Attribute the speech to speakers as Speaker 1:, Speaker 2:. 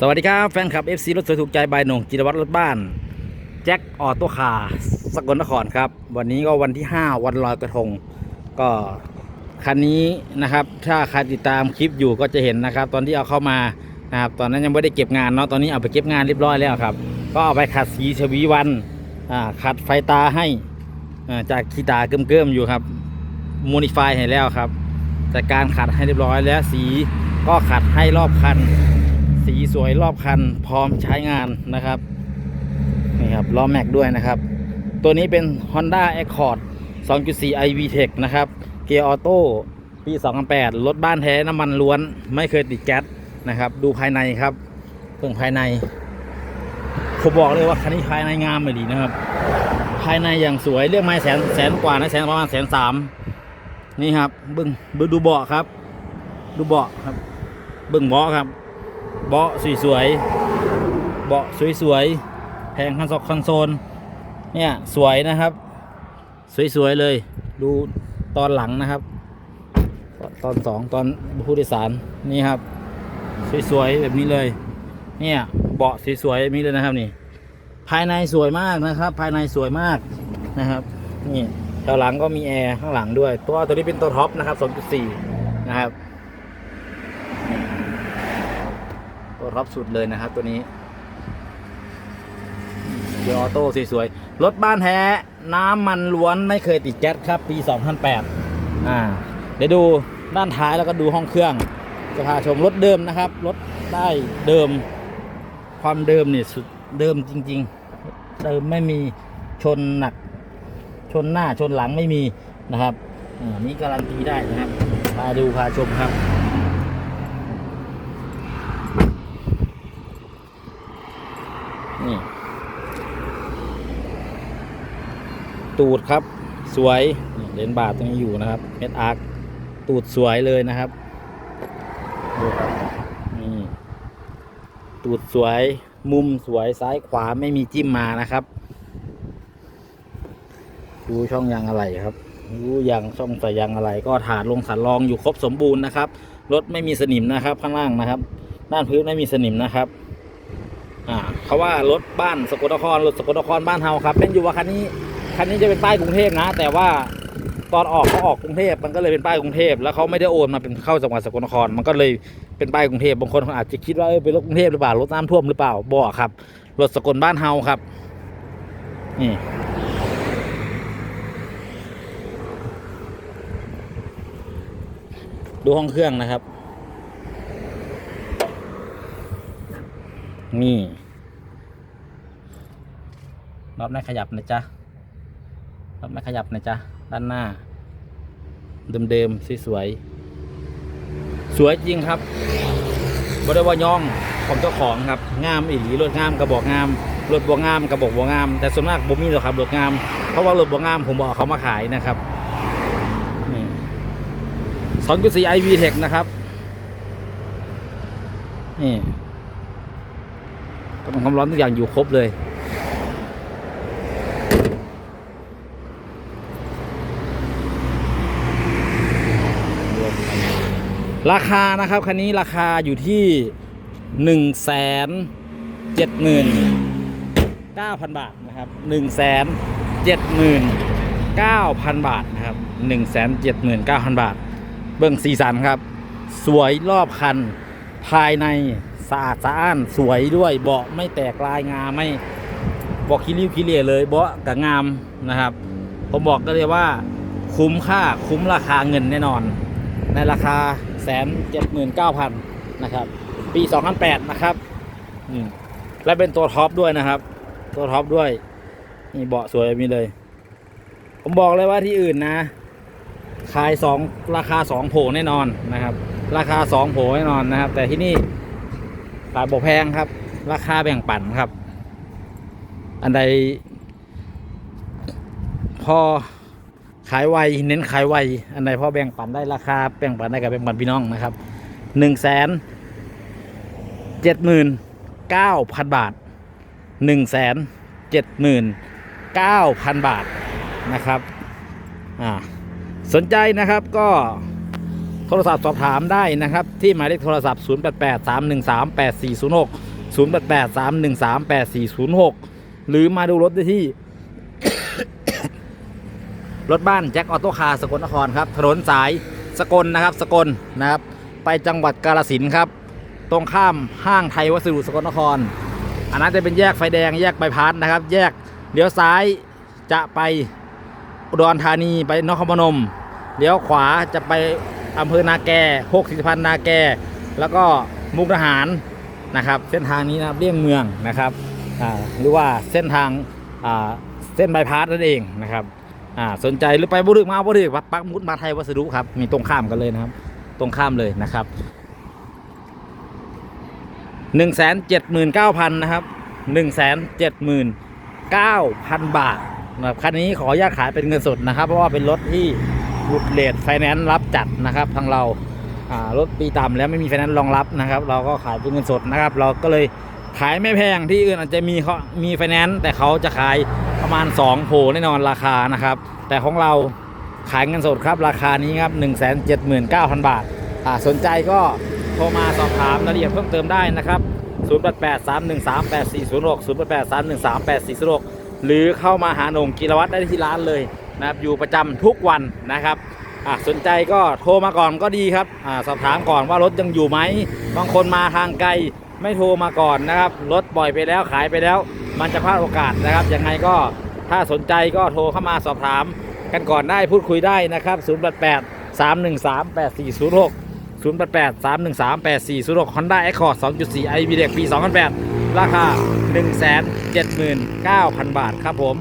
Speaker 1: สวัสดีครับแฟนคลับ FC รถสวยถูกใจบายหนงจิรวัตรรถบ้าน แจ็คออโต้คาร์สกลนครครับ วันนี้ก็วันที่ 5 วันลอยกระทง ก็คันนี้นะครับ ถ้าใครติดตามคลิปอยู่ก็จะเห็นนะครับ ตอนที่เอาเข้ามานะครับตอนนั้นยังไม่ได้เก็บงานเนาะตอนนี้เอาไปเก็บงานเรียบร้อยแล้วครับ ก็เอาไปขัดสีชวีวันอ่าขัดไฟตาให้อ่าจากขีตาเกิ่มๆอยู่ครับมูนิฟายให้แล้วครับจัดการขัดให้เรียบร้อยแล้วสีก็ขัดให้รอบคัน สีสวยรอบคันพร้อมใช้งานนะครับนี่ครับล้อแม็กด้วยนะครับ ตัวนี้เป็น Honda Accord 2.4 i-vtec นะครับเกียร์ออโต้ปี 2008รถบ้านแท้น้ำมันล้วนไม่เคยติดแก๊สนะครับ ดูภายในครับเพิ่งภายในผมบอกเลยว่าคันนี้ภายในงามเลยดีนะครับ ภายในอย่างสวยเรียกไม้แสนแสนกว่านะแสนประมาณแสนสามนี่ครับเบึ้งเบึ้งดูเบาะครับ ดูเบาะครับเบึ้งเบาะครับ เบาะสวยๆเบาะสวยๆแผงคันซอกคอนโซลเนี่ยสวยนะครับ สวยๆเลย ดูตอนหลังนะครับ ตอนสองตอนผู้โดยสารนี่ครับ สวยๆแบบนี้เลย เนี่ยเบาะสวยๆแบบนี้เลยนะครับนี่ ภายในสวยมากนะครับ ภายในสวยมากนะครับนี่แถวหลังก็มีแอร์ข้างหลังด้วย ตัวตัวนี้เป็นตัวท็อปนะครับ2.4นะครับ ตัวท็อปสุดเลยนะครับ ตัวนี้เกียร์ออโต้สวยๆรถบ้านแท้ น้ำมันล้วนไม่เคยติดแก๊สครับ ปี 2008อ่า เดี๋ยวดูด้านท้ายแล้วก็ดูห้องเครื่อง จะพาชมรถเดิมนะครับ รถได้เดิม ความเดิมเนี่ยสุดเดิมจริง ๆ เดิมไม่มีชนหนัก ชนหน้าชนหลังไม่มีนะครับอ่านี่การันตีได้นะครับพาดูพาชมครับ นี่ ตูดครับสวยเลนบาทตรงนี้อยู่นะครับเม็ดอาร์คตูดสวยเลยนะครับดูครับนี่ตูดสวยมุมสวยซ้ายขวาไม่มีจิ้มมานะครับดูช่องยางอะไรครับดูยางช่องใส่ยางอะไร ก็ถาดลงสันรองอยู่ครบสมบูรณ์นะครับรถไม่มีสนิมนะครับข้างล่างนะครับ ด้านพื้นไม่มีสนิมนะครับ อ่าเขาว่ารถบ้านสกลนครรถสกลนครบ้านเฮาครับเป็นอยู่ว่าคันนี้คันนี้จะเป็นป้ายกรุงเทพนะ แต่ว่าตอนออกเขาออกกรุงเทพมันก็เลยเป็นป้ายกรุงเทพแล้วเขาไม่ได้โอนมาเป็นเข้าจังหวัดสกลนคร มันก็เลยเป็นป้ายกรุงเทพบางคนอาจจะคิดว่าเออเป็นรถกรุงเทพหรือเปล่ารถน้ำท่วมหรือเปล่าบอกครับรถสกลบ้านเฮาครับนี่ดูห้องเครื่องนะครับ นี่รอบไม่ขยับนะจ๊ะรอบไม่ขยับนะจ๊ะด้านหน้า เดิมๆสวยๆสวยจริงครับบริวารย่องของเจ้าของครับงามอีหลีรถงามกระบอกงามรถบัวงามกระบอกบัวงาม แต่ส่วนมากผมมีหรอกครับรถงาม เพราะว่ารถบัวงามผมบอกเขามาขายนะครับสองจุดสี่ไอวีเทคนะครับนี่ กำลังความร้อนทุกอย่างอยู่ครบเลย ราคานะครับ คันนี้ราคาอยู่ที่หนึ่งแสนเจ็ดหมื่นเก้าพันบาทนะครับหนึ่งแสนเจ็ดหมื่นเก้าพันบาทนะครับหนึ่งแสนเจ็ดหมื่นเก้าพันบาท เบื้องสีสันครับ สวยรอบคันภายใน สะอาดสะอ้านสวยด้วยเบาะไม่แตกลายงาไม่บอกคิริวคิเลียเลยเบาะกับงามนะครับ ผมบอกก็เลยว่าคุ้มค่าคุ้มราคาเงินแน่นอน ในราคาแสนเจ็ดหมื่นเก้าพันนะครับ ปีสองพันแปดนะครับและเป็นตัวท็อปด้วยนะครับ ตัวท็อปด้วยนี่เบาะสวยแบบนี้เลย ผมบอกเลยว่าที่อื่นนะขายสองราคาสองโผแน่นอนนะครับ ราคาสองโผแน่นอนนะครับ แต่ที่นี่ ขายบอกแพงครับ ราคาแบ่งปันครับ อันใด พอขายไวเน้นขายไวอันใดพอแบ่งปันได้ราคาแบ่งปันได้กับแบ่งปันพี่น้องนะครับหนึ่งแสนเจ็ดหมื่นเก้าพันบาทหนึ่งแสนเจ็ดหมื่นเก้าพันบาทนะครับอ่าสนใจนะครับก็ โทรศัพท์สอบถามได้นะครับ ที่หมายเลขโทรศัพท์ 088 313 8406 088 313 8406 หรือมาดูรถได้ที่ รถบ้านแจ็คออโต้คาร์สกลนครครับ ถนนสายสกลนะครับ สกลนะครับ ไปจังหวัดกาลสินครับ ตรงข้ามห้างไทยวัสดุสกลนคร อันนั้นจะเป็นแยกไฟแดงแยกใบายพัดนะครับ แยกเลี้ยวซ้ายจะไปอุดรธานีไปนครพนมเลี้ยวขวาจะไป อำเภอนาแกหกสิพันนาแก แล้วก็มุกดาหารนะครับ เส้นทางนี้นะครับเลี่ยงเมืองนะครับหรือว่าเส้นทางเส้นบายพาสนั่นเองนะครับสนใจหรือไปบุรึกมาบุรึกวัดปักมุดมาไทยวัสดุครับมีตรงข้ามกันเลยนะครับ ตรงข้ามเลยนะครับหนึ่งแสนเจ็ดหมื่นเก้าพันนะครับหนึ่งแสนเจ็ดหมื่นเก้าพันบาทนะครับคันนี้ขออนุญาตขายเป็นเงินสดนะครับ เพราะว่าเป็นรถที่ หลุดเลทไฟแนนซ์รับจัดนะครับ ทางเรารถปีต่ำแล้วไม่มีไฟแนนซ์รองรับนะครับ เราก็ขายเป็นเงินสดนะครับ เราก็เลยขายไม่แพงที่อื่นอาจจะมีเขามีไฟแนนซ์แต่เขาจะขายประมาณ2โผแน่นอนราคานะครับ แต่ของเราขายเงินสดครับ ราคานี้ครับ 1 7 9 0 0 0 บาทอ่าสนใจก็โทรมาสอบถามรายละเอียดเพิ่มเติมได้นะครับ 088 313 8406 088 313 8406 หรือเข้ามาหาหนงกิรวัตรได้ที่ร้านเลย นะครับอยู่ประจำทุกวันนะครับสนใจก็โทรมาก่อนก็ดีครับอสอบถามก่อนว่ารถยังอยู่ไหมบางคนมาทางไกลไม่โทรมาก่อนนะครับรถปล่อยไปแล้วขายไปแล้ว มันจะพลาดโอกาสนะครับยังไงก็ถ้าสนใจก็โทรเข้ามาสอบถามกันก่อนได้พูดคุยได้นะครับ 088 313 8406 088 313 8406 Honda Accord 2.4 i v เด็กปี 2008 ราคา 179,000 บาทครับผม